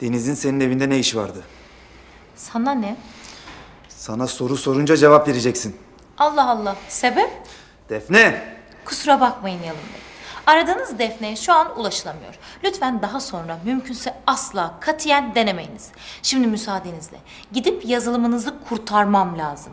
Deniz'in senin evinde ne işi vardı? Sana ne? Sana soru sorunca cevap vereceksin. Allah Allah. Sebep? Defne! Kusura bakmayın Yalın Bey. Aradığınız Defne'ye şu an ulaşılamıyor. Lütfen daha sonra mümkünse asla katiyen denemeyiniz. Şimdi müsaadenizle gidip yazılımınızı kurtarmam lazım.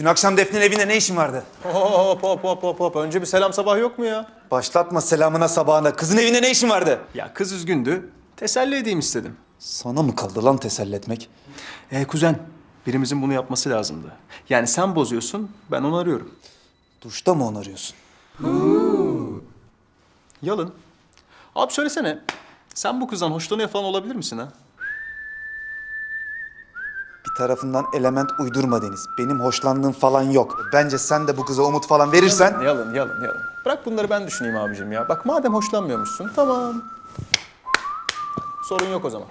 Dün akşam Defne'nin evinde ne işin vardı? Hop hop hop hop hop. Önce bir selam sabah yok mu ya? Başlatma selamına sabahına. Kızın evinde ne işin vardı? Ya kız üzgündü. Teselli edeyim istedim. Sana mı kaldı lan teselli etmek? E kuzen, birimizin bunu yapması lazımdı. Yani sen bozuyorsun, ben onu arıyorum. Duşta mı onarıyorsun? Yalın. Abi söylesene, sen bu kızdan hoşlanıyor falan olabilir misin ha? Tarafından element uydurma Deniz. Benim hoşlandığım falan yok. Bence sen de bu kıza umut falan verirsen... Yalın, yalın, yalın. Bırak bunları ben düşüneyim abicim ya. Bak madem hoşlanmıyormuşsun, tamam. Sorun yok o zaman.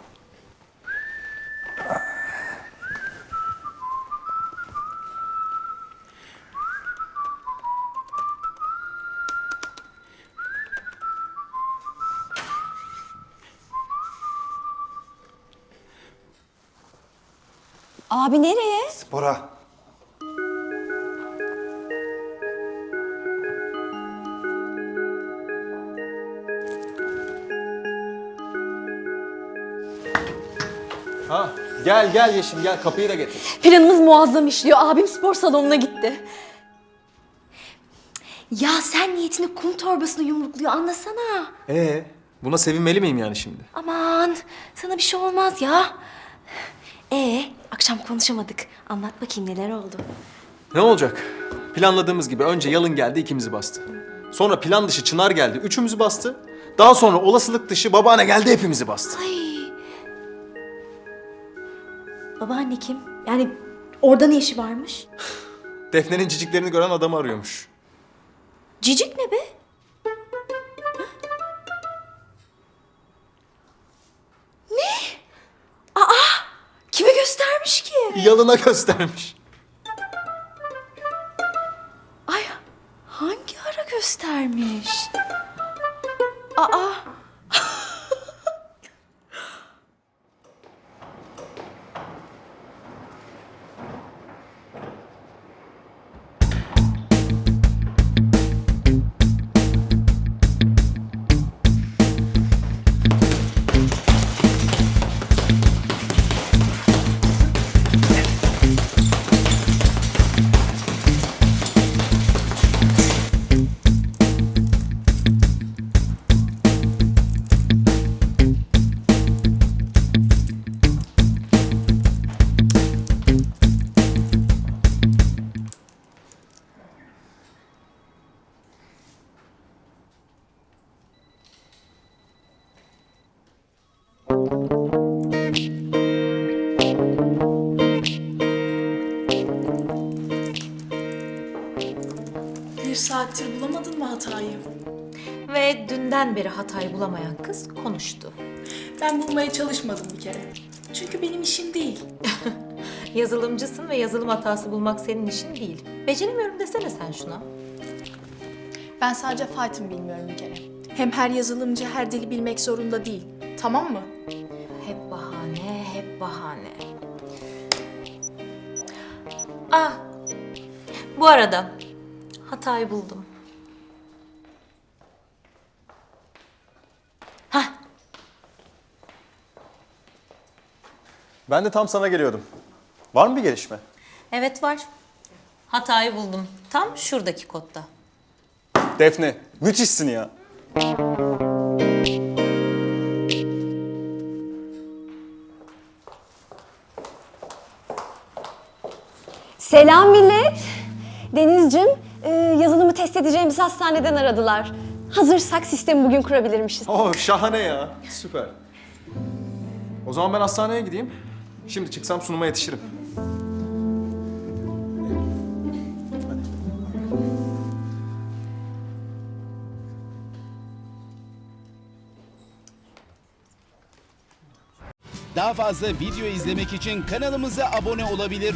Abi nereye? Bora. Ha, gel gel Yeşim gel kapıyı da getir. Planımız muazzam işliyor. Abim spor salonuna gitti. Ya sen niyetini kum torbasına yumrukluyor anlasana. Ee, buna sevinmeli miyim yani şimdi? Aman sana bir şey olmaz ya. Ee akşam konuşamadık. Anlat bakayım neler oldu. Ne olacak? Planladığımız gibi önce Yalın geldi ikimizi bastı. Sonra plan dışı Çınar geldi üçümüzü bastı. Daha sonra olasılık dışı babaanne geldi hepimizi bastı. Ay. Babaanne kim? Yani orada ne işi varmış? Defne'nin ciciklerini gören adamı arıyormuş. Cicik ne be? Yalın'a göstermiş. Ay hangi ara göstermiş? Aa! Saattir bulamadın mı hatayı? Ve dünden beri hatayı bulamayan kız konuştu. Ben bulmaya çalışmadım bir kere. Çünkü benim işim değil. Yazılımcısın ve yazılım hatası bulmak senin işin değil. Beceremiyorum desene sen şuna. Ben sadece Python bilmiyorum bir kere. Hem her yazılımcı her dili bilmek zorunda değil. Tamam mı? Hep bahane, hep bahane. Ah, bu arada hatayı buldum. Hah, Ben de tam sana geliyordum. Var mı bir gelişme? evet var. Hatayı buldum. Tam şuradaki kodda. Defne, müthişsin ya. Selam millet. Deniz'cim, e, yazılımı test edeceğimiz hastaneden aradılar. Hazırsak sistemi bugün kurabilirmişiz. Oh şahane ya. Süper. O zaman ben hastaneye gideyim. Şimdi çıksam sunuma yetişirim. Daha fazla video izlemek için kanalımıza abone olabilir.